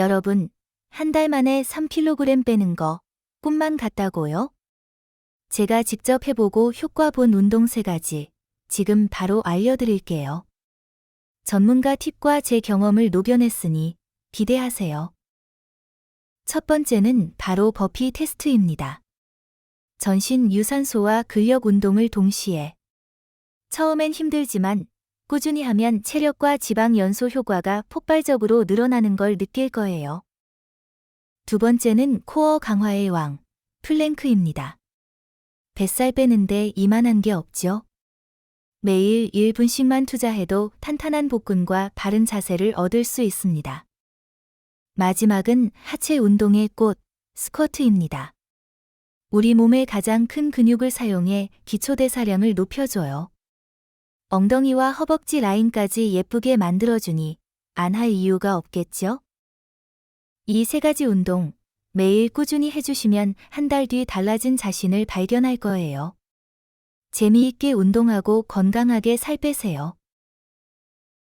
여러분, 한 달 만에 3kg 빼는 거 꿈만 같다고요? 제가 직접 해보고 효과 본 운동 세 가지 지금 바로 알려드릴게요. 전문가 팁과 제 경험을 녹여냈으니 기대하세요. 첫 번째는 바로 버피 테스트입니다. 전신 유산소와 근력 운동을 동시에 처음엔 힘들지만 꾸준히 하면 체력과 지방 연소 효과가 폭발적으로 늘어나는 걸 느낄 거예요. 두 번째는 코어 강화의 왕, 플랭크입니다. 뱃살 빼는데 이만한 게 없죠? 매일 1분씩만 투자해도 탄탄한 복근과 바른 자세를 얻을 수 있습니다. 마지막은 하체 운동의 꽃, 스쿼트입니다. 우리 몸의 가장 큰 근육을 사용해 기초대사량을 높여줘요. 엉덩이와 허벅지 라인까지 예쁘게 만들어주니 안 할 이유가 없겠죠? 이 세 가지 운동 매일 꾸준히 해주시면 한 달 뒤 달라진 자신을 발견할 거예요. 재미있게 운동하고 건강하게 살 빼세요.